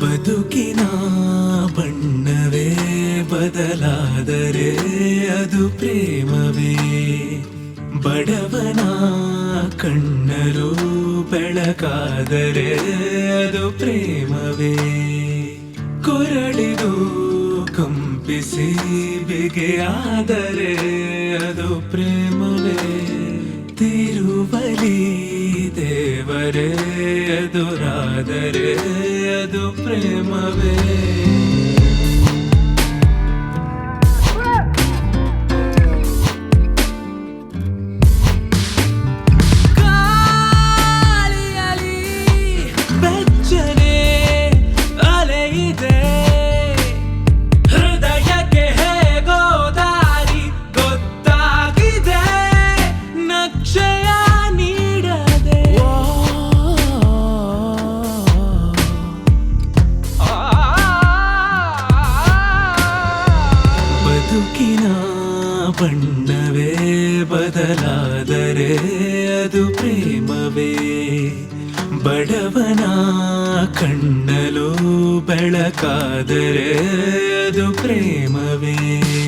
ಬದುಕಿನ ಬಣ್ಣವೇ ಬದಲಾದರೆ ಅದು ಪ್ರೇಮವೇ. ಬಡವನ ಕಣ್ಣರು ಬೆಳಕಾದರೆ ಅದು ಪ್ರೇಮವೇ. ಕೊರಳಿದು ಕಂಪಿಸಿ ಬಿಗೆಯಾದರೆ ಅದು ಪ್ರೇಮವೇ. ಎದುರಾದರೆ ಅದು ಪ್ರೇಮವೇ ಬದುಕಿನ ಬಣ್ಣವೇ ಬದಲಾದರೆ ಅದು ಪ್ರೇಮವೇ. ಬಡವನ ಕಣ್ಣಲು ಬೆಳಕಾದರೆ ಅದು ಪ್ರೇಮವೇ.